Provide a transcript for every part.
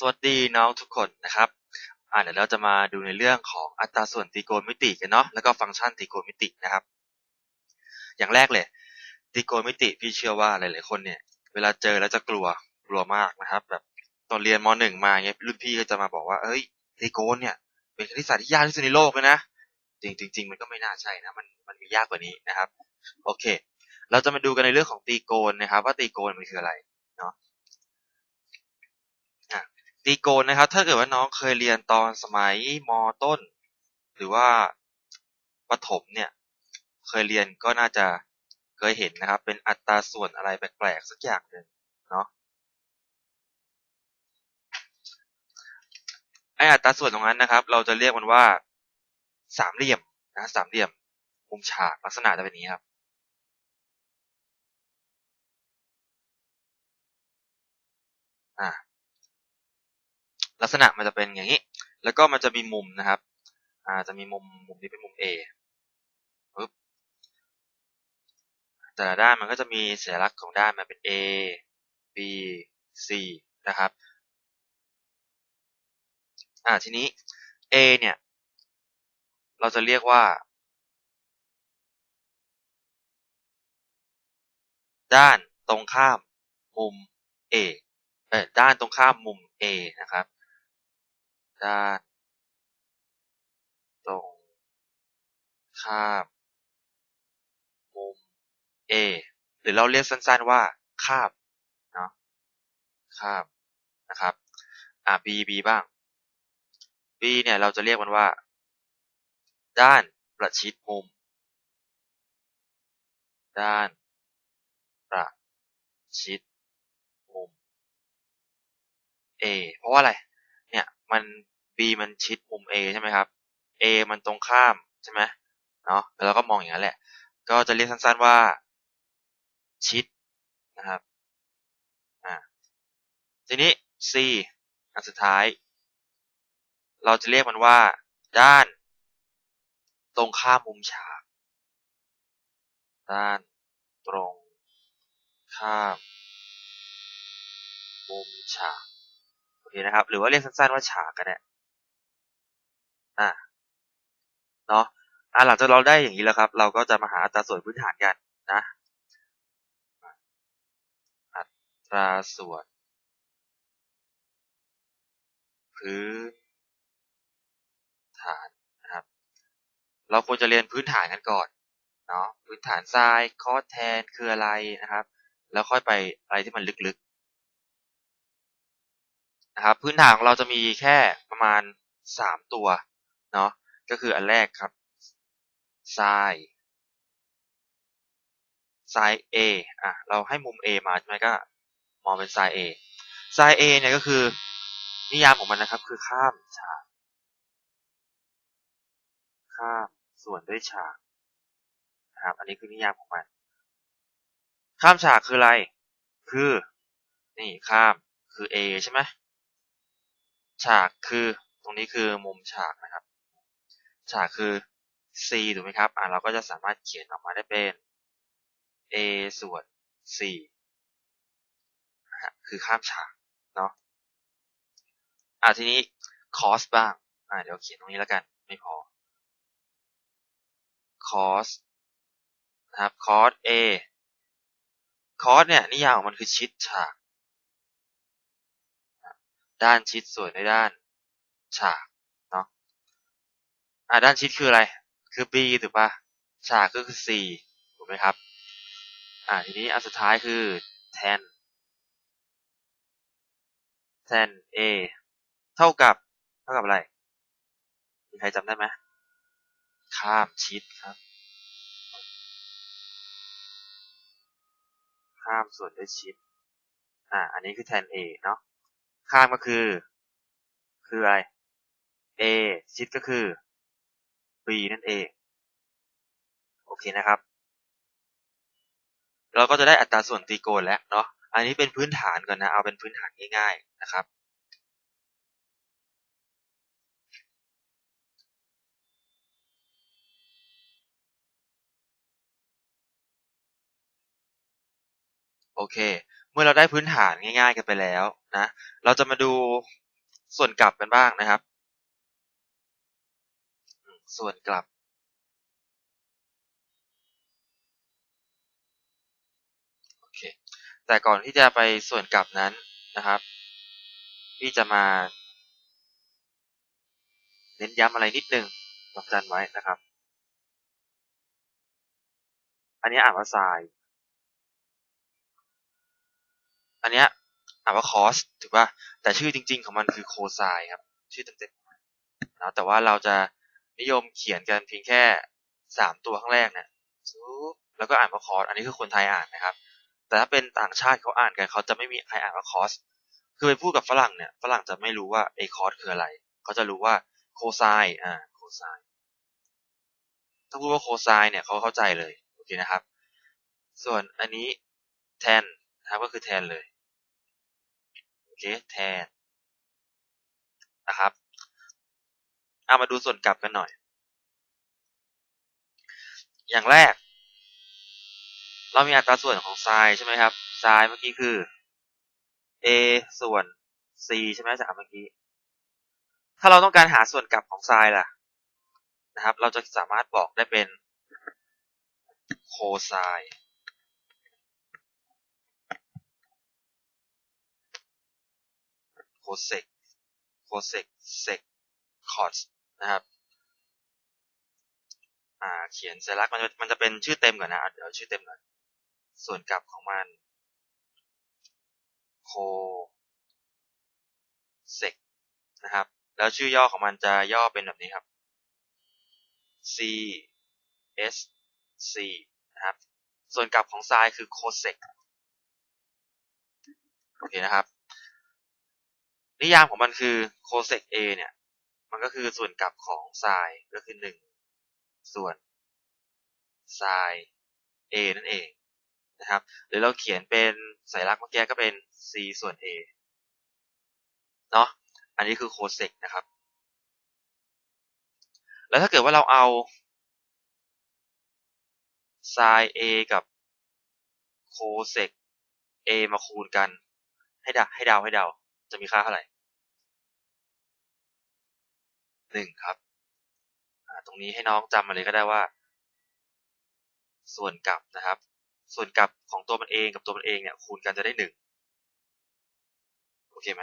สวัสดีน้องทุกคนนะครับอ่าเดี๋ยวเราจะมาดูในเรื่องของอัตราส่วนตรีโกณมิติกันเนาะแล้วก็ฟังก์ชันตรีโกณมิตินะครับ อย่างแรกเลยตรีโกณมิติพี่เชื่อว่าหลาย ๆ คนเนี่ย เวลาเจอแล้วจะกลัวกลัวมากนะครับ แบบตอนเรียนมหนึ่งมาเงี้ยรุ่นพี่ก็จะมาบอกว่าเอ้ยตรีโกณเนี่ย เป็นคณิตศาสตร์ที่ยากที่สุดในโลกเลยนะจริงจริงมันก็ไม่น่าใช่นะมันมันมียากกว่านี้นะครับ โอเค เราจะมาดูกันในเรื่องของตรีโกณนะครับ ว่าตรีโกณมันคืออะไรเนาะ ตรีโกณนะครับ ถ้าเกิดว่าน้องเคยเรียนตอนสมัยมต้น หรือว่าประถมเนี่ย เคยเรียนก็น่าจะเคยเห็นนะครับ เป็นอัตราส่วนอะไรแปลกๆสักอย่างหนึ่งเนาะไออัตราส่วนตรงนั้นนะครับ เราจะเรียกมันว่าสามเหลี่ยมนะสามเหลี่ยมมุมฉากลักษณะจะเป็นนี้ครับ ลักษณะมันจะเป็นอย่างนี้ แล้วก็มันจะมีมุมนะครับ อ่าจะมีมุมมุมนี้เป็นมุม A ปึ๊บแต่ละด้านมันก็จะมีสัญลักษณ์ของด้านมาเป็น A B C นะครับ อ่าทีนี้ A เนี่ย เราจะเรียกว่า ด้านตรงข้ามมุม A เอ่อด้านตรงข้ามมุม A นะครับ ด้าน ตรงข้าม มุม A หรือเราเรียกสั้นๆว่าคาบเนาะคาบนะครับอ่า B B บ้าง B เนี่ยเราจะเรียกมันว่า ด้านประชิดมุม ด้านประชิดมุม A เพราะว่าอะไร มัน B มันชิดมุม A ใช่ไหมครับ A มันตรงข้ามใช่ไหมเนาะแล้วเราก็มองอย่างนั้นแหละ ก็จะเรียกสั้นๆว่า ชิดนะครับอ่าทีนี้ C อันสุดท้าย เราจะเรียกมันว่า ด้าน ตรงข้ามมุมฉาก ด้านตรงข้ามมุมฉาก โอเคนะครับ หรือว่าเรียกสั้นๆว่าฉากก็ได้อ่าเนาะอ่าหลังจากเราได้อย่างนี้แล้วครับ เราก็จะมาหาอัตราส่วนพื้นฐานกันนะอัตราส่วนพื้นฐานนะครับ เราควรจะเรียนพื้นฐานกันก่อนเนาะพื้นฐานไซน์คอสแทนคืออะไรนะครับ แล้วค่อยไปอะไรที่มันลึกๆ นะครับพื้นฐานของเราจะมีแค่ประมาณสามตัวเนาะก็คืออันแรกครับไซน์ไซน์ A อะเราให้มุม A มาใช่ไหมก็มองเป็นไซน์ A ไซน์ A เนี่ยก็คือนิยามของมันนะครับคือข้ามฉากข้ามส่วนด้วยฉากนะครับอันนี้คือนิยามของมัน ข้ามฉากคืออะไร คือ นี่ข้ามคือ A ใช่ไหม ฉากคือตรงนี้คือมุมฉากนะครับ ฉากคือ C ถูกไหมครับ อ่าเราก็จะสามารถเขียนออกมาได้เป็น A ส่วน C คือข้ามฉากเนาะอ่าทีนี้ cos บ้าง อ่าเดี๋ยวเขียนตรงนี้แล้วกัน ไม่พอ cos นะครับ cos A cos เนี่ยนิยามของมันคือชิดฉาก ด้านชิดส่วนด้วยด้านฉากเนาะอ่าด้านชิดคืออะไร คือ B ถูกปะฉากก็คือ C ถูกไหมครับ อ่าทีนี้อันสุดท้ายคือ tan tan A เท่ากับ เท่ากับอะไรมีใครจำได้ไหมข้ามชิดครับ ข้ามส่วนด้วยชิดอ่าอันนี้คือ tan A เนาะ ข้ามก็คือ คืออะไร A ชิดก็คือ B นั่นเอง โอเคนะครับ เราก็จะได้อัตราส่วนตรีโกณแล้วเนาะ อันนี้เป็นพื้นฐานก่อนนะ เอาเป็นพื้นฐานง่ายๆนะครับโอเค มื่อเราได้พื้นฐานง่าย ๆ กันไปแล้วนะ เราจะมาดูส่วนกลับกันบ้างนะครับ ส่วนกลับ โอเค แต่ก่อนที่จะไปส่วนกลับนั้นนะครับ พี่จะมา เน้นย้ำอะไรนิดนึงดอกจันไว้นะครับ อันนี้อ่านว่าทราย อันเนี้ยอ่านว่าคอสถูกป่ะแต่ชื่อจริง ๆ ของมันคือโคไซครับ ชื่อเต็มๆนะแต่ว่าเราจะนิยมเขียนกันเพียงแค่สามตัวข้างแรกเนี่ยแล้วก็อ่านว่าคอสอันนี้คือคนไทยอ่านนะครับ แต่ถ้าเป็นต่างชาติเขาอ่านกันเขาจะไม่มีใครอ่านว่าคอสคือไปพูดกับฝรั่งเนี่ยฝรั่งจะไม่รู้ว่าไอคอสคืออะไร เขาจะรู้ว่าโคไซอ่าโคไซถ้าพูดว่าโคไซเนี่ยเขาเข้าใจเลยโอเคนะครับ ส่วนอันนี้แทนนะครับก็คือแทนเลย เคแทนนะครับ เอามาดูส่วนกลับกันหน่อย อย่างแรก เรามีอัตราส่วนของไซน์ใช่ไหมครับไซน์เมื่อกี้คือ a ส่วน c ใช่ไหมจากเมื่อกี้ ถ้าเราต้องการหาส่วนกลับของไซน์ล่ะนะครับ เราจะสามารถบอกได้เป็นโคไซน์ โคเซกโคเซกเซกคอสนะครับอ่าเขียนสัญลักษณ์มันจะมันจะเป็นชื่อเต็มก่อนนะเดี๋ยวชื่อเต็มก่อนส่วนกลับของมันโคเซกนะครับ แล้วชื่อย่อของมันจะย่อเป็นแบบนี้ครับ C S C นะครับ ส่วนกลับของไซน์คือโคเซกโอเคนะครับ นิยามของมันคือโคเซก A เนี่ย มันก็คือส่วนกลับของไซน์ก็คือ1ส่วนไซน์ A นั่นเองนะครับ หรือเราเขียนเป็นสัญลักษณ์เมื่อกี้ก็เป็น C ส่วน A เนาะอันนี้คือโคเซกนะครับ แล้วถ้าเกิดว่าเราเอา sin a กับ cosec a มาคูณกัน ให้ดาให้เดาให้เดา จะมีค่าเท่าไหร่หนึ่งครับตรงนี้ให้น้องจำมาเลยก็ได้ว่า ส่วนกลับนะครับ ส่วนกลับของตัวมันเองกับตัวมันเองเนี่ยคูณกันจะได้หนึ่งโอเคไหม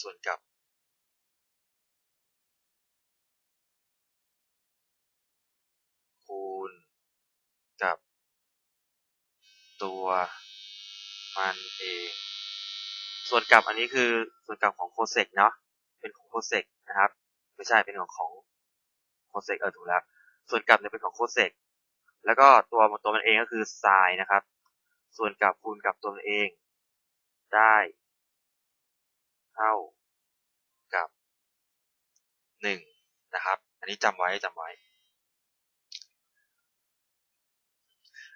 ส่วนกลับคูณกับตัวมันเอง ส่วนกลับอันนี้คือส่วนกลับของโคเซกเนาะเป็นของโคเซกนะครับ ไม่ใช่เป็นของของโคเซกเออถูกแล้วส่วนกลับเนี่ยเป็นของโคเซกแล้วก็ตัวตัวมันเองก็คือไซน์นะครับ ส่วนกลับคูณกับตัวมันเอง ได้ เท่ากับหนึ่งนะครับ อันนี้จำไว้จำไว้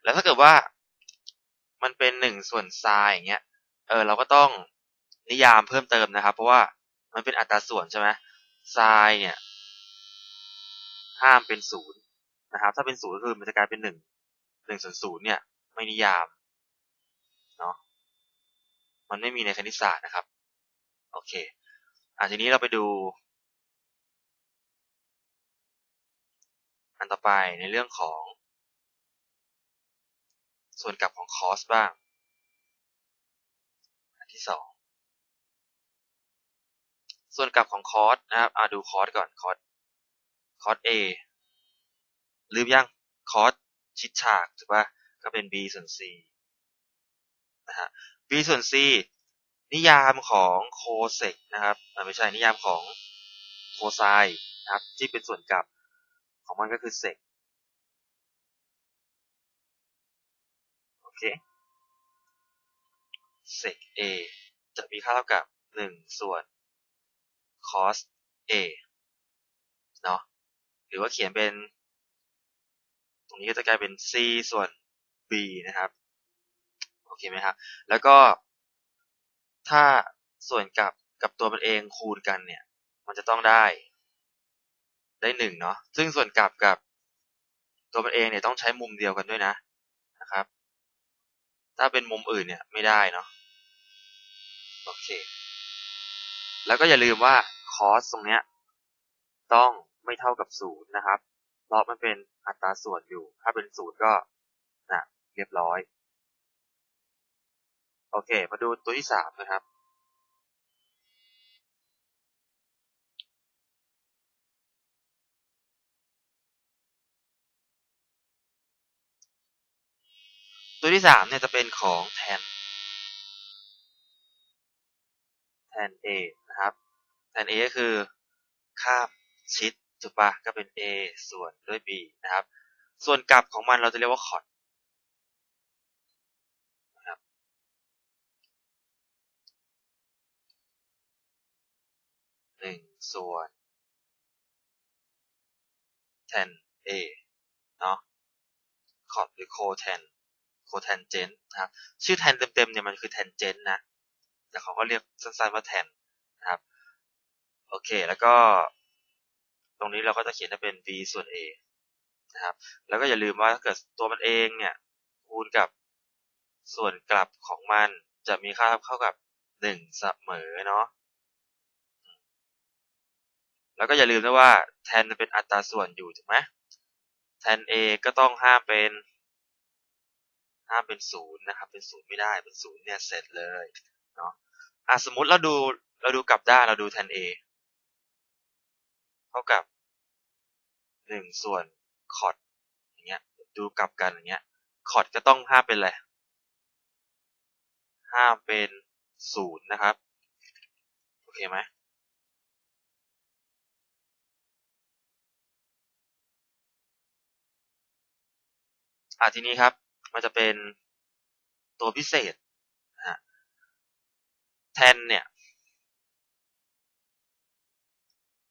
แล้วถ้าเกิดว่ามันเป็นหนึ่งส่วนไซน์อย่างเงี้ยเออเราก็ต้อง นิยามเพิ่มเติมนะครับ เพราะว่ามันเป็นอัตราส่วนใช่ไหมไซน์เนี่ย ห้ามเป็นศูนย์นะครับ ถ้าเป็นศูนย์ก็คือมันจะกลายเป็นหนึ่งหนึ่งส่วนศูนย์เนี่ย ไม่นิยามเนาะมันไม่มีในคณิตศาสตร์นะครับ โอเคอะทีนี้เราไปดู อันต่อไปในเรื่องของ ส่วนกลับของคอสบ้าง อันที่สอง ส่วนกลับของคอสนะครับอ่าดูคอสก่อนคอสคอส A ลืมยังคอสชิดฉากถูกปะก็เป็น b ส่วน c นะฮะ b ส่วน c นิยามของโคเซกนะครับไม่ใช่นิยามของโคไซนะครับ ที่เป็นส่วนกลับของมันก็คือเซกโอเคเซก a จะมีค่าเท่ากับ 1 ส่วน cos a เนาะหรือว่าเขียนเป็น ตรงนี้ก็จะกลายเป็น c ส่วน b นะครับ โอเคไหมครับ แล้วก็ ถ้าส่วนกับกับตัวมันเองคูณกันเนี่ย มันจะต้องได้ได้หนึ่งเนาะ ซึ่งส่วนกลับกับตัวมันเองเนี่ยต้องใช้มุมเดียวกันด้วยนะนะครับ ถ้าเป็นมุมอื่นเนี่ยไม่ได้เนาะ โอเค แล้วก็อย่าลืมว่า คอสตรงเนี้ยต้องไม่เท่ากับศูนย์นะครับ เพราะมันเป็นอัตราส่วนอยู่ ถ้าเป็นศูนย์ก็นะเรียบร้อย โอเค มาดูตัวที่สามนะครับ ตัวที่สามเนี่ยจะเป็นของแทนแทน A นะครับ แทน A ก็คือคาบชิดถูกปะก็เป็น A ส่วนด้วย B นะครับ ส่วนกลับของมันเราจะเรียกว่าคอร์ดนะครับหนึ่งส่วนแทน A เนาะคอร์ดหรือโคแทนโคแทนเจนนะครับ ชื่อแทนเต็มๆเนี่ยมันคือแทนเจนนะ แต่เขาก็เรียกสั้นๆว่าแทนนะครับ โอเค แล้วก็ ตรงนี้เราก็จะเขียนให้เป็น b ส่วน a นะครับ แล้วก็อย่าลืมว่าถ้าเกิดตัวมันเองเนี่ย คูณกับส่วนกลับของมันจะมีค่าเท่ากับ1เสมอเนาะ แล้วก็อย่าลืมด้วยว่าแทนเป็นอัตราส่วนอยู่ถูกไหมแทน a ก็ต้องห้ามเป็นห้ามเป็นศูนย์นะครับเป็นศูนย์ไม่ได้เป็นศูนย์เนี่ยเสร็จเลยเนาะอะสมมุติเราดูเราดูกลับด้านเราดูแทน a ท่ากับหนึ่งส่วนคอร์ดอย่างเงี้ยดูกลับกันอย่างเงี้ยคอร์ดก็ต้องห้าเป็นอะไรห้าเป็นศูนย์นะครับ โอเคไหมอะทีนี้ครับ มันจะเป็นตัวพิเศษนะฮะแทนเนี่ย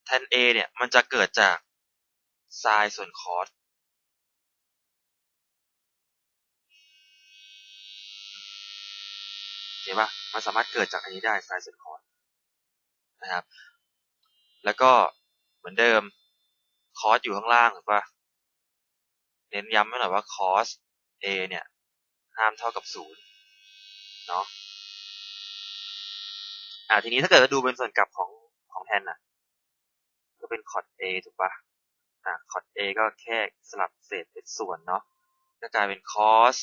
แทน A เนี่ย มันจะเกิดจากไซน์ส่วนคอสเห็นปะมันสามารถเกิดจากอันนี้ได้ไซน์ส่วนคอสนะครับ แล้วก็เหมือนเดิมคอสอยู่ข้างล่างถูกปะเน้นย้ำให้หน่อยว่าคอส A เนี่ย ห้ามเท่ากับศูนย์เนาะอ่าทีนี้ถ้าเกิดเราดูเป็นส่วนกลับของของแทนน่ะ ก็เป็นคอร์ด A ถูกปะอ่าคอร์ด A ก็แค่สลับเศษเป็นส่วนเนาะก็กลายเป็น cos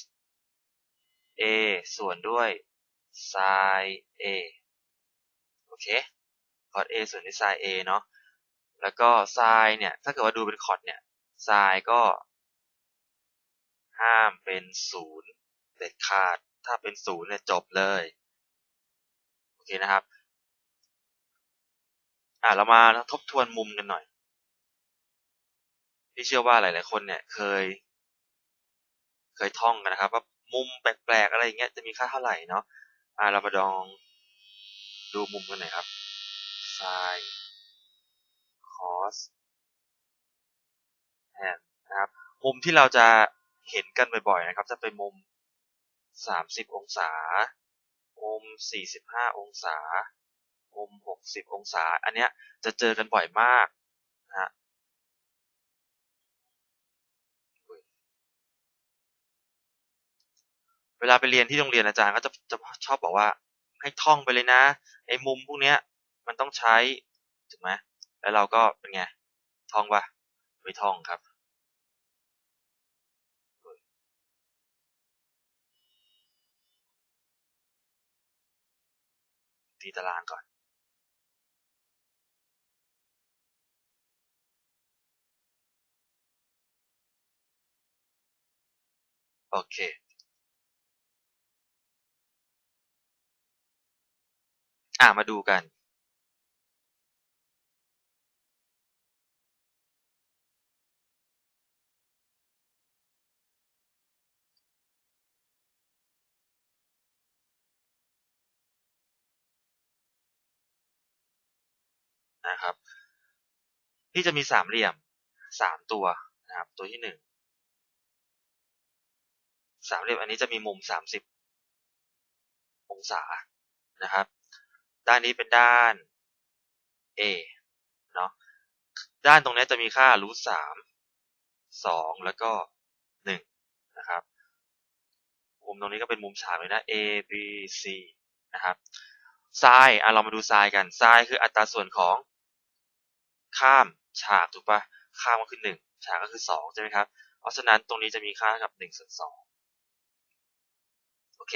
A ส่วนด้วย sin A โอเค cos A ส่วนด้วย sin A เนาะแล้วก็ sin เนี่ยถ้าเกิดว่าดูเป็นคอร์ดเนี่ย sin ก็ห้ามเป็นศูนย์เด็ดขาด ถ้าเป็นศูนย์เนี่ยจบเลย โอเคนะครับ อ่าเรามาทบทวนมุมกันหน่อยที่เชื่อว่าหลาย ๆ คนเนี่ยเคย เคยท่องกันนะครับ ว่ามุมแปลก ๆ อะไรอย่างเงี้ยจะมีค่าเท่าไหร่เนาะอ่าเรามาลองดูมุมกันหน่อยครับ sin cos tan นะครับ มุมที่เราจะเห็นกันบ่อย ๆ นะครับ จะเป็นมุม 30 องศา มุม 45 องศา มุม 60 องศา อันเนี้ยจะเจอกันบ่อยมากนะฮะเวลาไปเรียนที่โรงเรียนอาจารย์ก็จะจะชอบบอกว่าให้ท่องไปเลยนะไอ้มุมพวกเนี้ย มันต้องใช้ถูกไหมแล้วเราก็เป็นไงท่องปะไม่ท่องครับตีตารางก่อน โอเคอ่ามาดูกัน นะครับ ที่จะมีสามเหลี่ยมสามตัวนะครับ ตัวที่หนึ่ง สามเหลี่ยมอันนี้จะมีมุมสามสิบองศานะครับ ด้านนี้เป็นด้าน A เนาะด้านตรงนี้จะมีค่ารูทสามสองแล้วก็หนึ่งนะครับมุมตรงนี้ก็เป็นมุมฉากเลยนะ A B C นะครับไซน์อะเรามาดูไซน์กันไซน์คืออัตราส่วนของ ข้ามฉากถูกปะข้ามก็คือหนึ่งฉากก็คือสองใช่ไหมครับ เพราะฉะนั้นตรงนี้จะมีค่าเท่ากับหนึ่งส่วนสอง อเค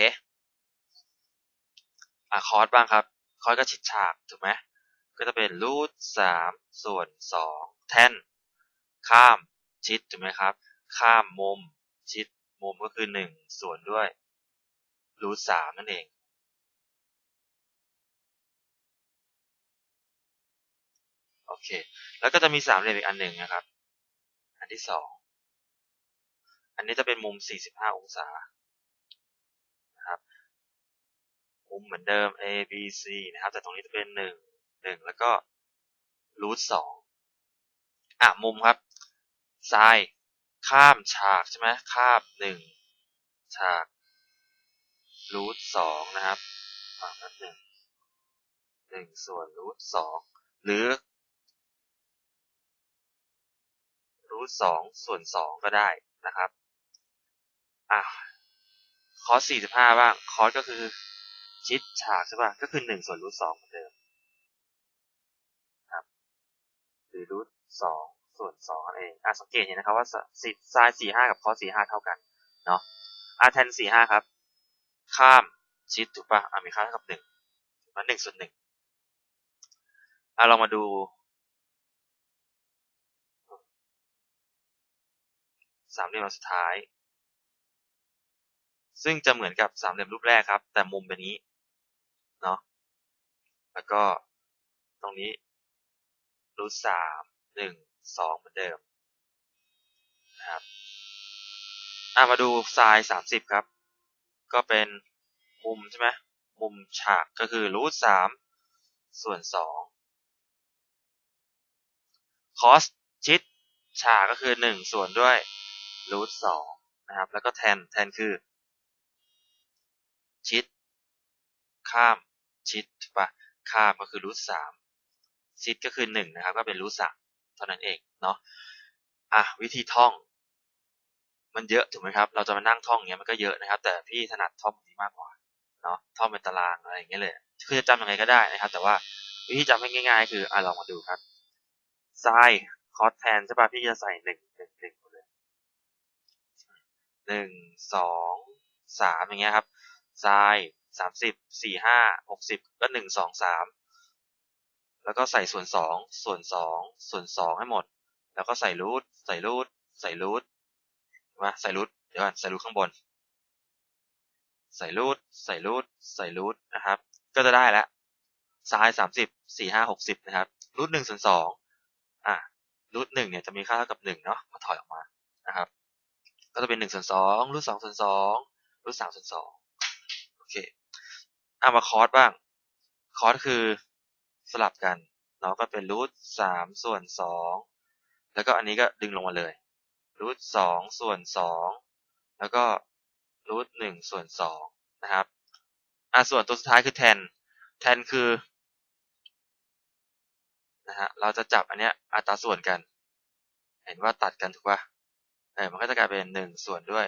อะคอร์สบ้างครับ คอร์สก็ชิดฉากถูกไหมก็จะเป็นรูทสามส่วนสองแท่น ข้ามชิดถูกไหมครับ ข้ามมุมชิดมุมก็คือหนึ่งส่วนด้วยรูทสามนั่นเองโอเค แล้วก็จะมีสามเหลี่ยมอีกอันหนึ่งนะครับ อันที่สองอันนี้จะเป็นมุม 45 องศา มุมเหมือนเดิม A B C นะครับ แต่ตรงนี้จะเป็น1 1แล้วก็รูท2อะมุมครับซ้ายข้ามฉากใช่ไหมข้าม1ฉากรูท2นะครับฝั่งนั้นหนึ่งหนึ่งส่วนรูทสองหรือรูทสองส่วนสองก็ได้นะครับอะคอสสี่สิบห้าบ้างคอสก็คือ ชิดฉากใช่ป่ะ ก็คือหนึ่งส่วนรูทสองเหมือนเดิมครับหรือรูทสองส่วนสองนั่นเองอะสังเกตเห็นนะครับว่าสิไซน์สี่ห้ากับคอสสี่ห้าเท่ากันเนาะอะแทนสี่ห้าครับ ข้ามชิดถูกป่ะอะมีค่าเท่ากับหนึ่งมันหนึ่งส่วนหนึ่งอะเรามาดูสามเหลี่ยมสุดท้าย ซึ่งจะเหมือนกับสามเหลี่ยมรูปแรกครับ แต่มุมเป็นนี้ เนาะแล้วก็ตรงนี้รูทสามหนึ่งสองเหมือนเดิมนะครับอะมาดูไซน์สามสิบครับ ก็เป็นมุมใช่ไหมมุมฉากก็คือรูทสามส่วนสองคอสชิดฉากก็คือหนึ่งส่วนด้วยรูทสองนะครับ แล้วก็แทนแทนคือชิด ข้ามชิดถูกปะข้ามก็คือรูทสามชิดก็คือหนึ่งนะครับ ก็เป็นรูทสามเท่านั้นเองเนาะอะวิธีท่อง มันเยอะถูกไหมครับ เราจะมานั่งท่องเงี้ยมันก็เยอะนะครับ แต่พี่ถนัดท่องนี้มากกว่าเนาะท่องเป็นตารางอะไรอย่างเงี้ยเลยคือจะจำยังไงก็ได้นะครับ แต่ว่าวิธีจำง่ายๆ คืออะลองมาดูครับไซคอสแทนใช่ป่ะพี่จะใส่หนึ่งหนึ่งหนึ่งเลยหนึ่งสองสามอย่างเงี้ยครับไซ สามสิบสี่ห้าหกสิบก็หนึ่งสองสามแล้วก็ใส่ส่วนสองส่วนสองส่วนสองให้หมด แล้วก็ใส่รูทใส่รูทใส่รูทมาใส่รูทเดี๋ยวก่อนใส่รูทข้างบน ใส่รูทใส่รูทใส่รูทนะครับ ก็จะได้แล้วซ้ายสามสิบสี่ห้าหกสิบนะครับรูทหนึ่งส่วนสองอะรูทหนึ่งเนี่ยจะมีค่าเท่ากับหนึ่งเนาะมาถอยออกมานะครับ ก็จะเป็นหนึ่งส่วนสองรูทสองส่วนสองรูทสามส่วนสองโอเค เอามาคอร์สบ้าง คอร์สคือสลับกันเนาะก็เป็นรูทสามส่วนสองแล้วก็อันนี้ก็ดึงลงมาเลยรูทสองส่วนสองแล้วก็รูทหนึ่งส่วนสองนะครับอะส่วนตัวสุดท้ายคือแทนแทนคือนะฮะเราจะจับอันเนี้ยอัตราส่วนกัน เห็นว่าตัดกันถูกป่ะเออมันก็จะกลายเป็นหนึ่งส่วนด้วย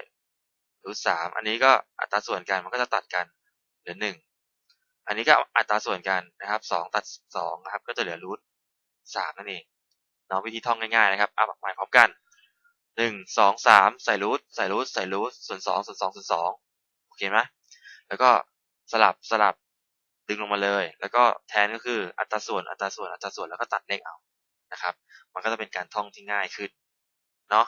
รูทสามอันนี้ก็อัตราส่วนกันมันก็จะตัดกันเหลือหนึ่ง อันนี้ก็อัตราส่วนกันนะครับสองตัดสองนะครับ ก็จะเหลือรูทสามนั่นเองเนาะวิธีท่องง่ายๆนะครับเอาหมายพร้อมกันหนึ่งสองสามใส่รูทใส่รูทใส่รูทส่วนสองส่วนสองส่วนสองโอเคไหมแล้วก็สลับสลับดึงลงมาเลย แล้วก็แทนก็คืออัตราส่วนอัตราส่วนอัตราส่วนแล้วก็ตัดเลขเอานะครับ มันก็จะเป็นการท่องที่ง่ายขึ้นเนาะ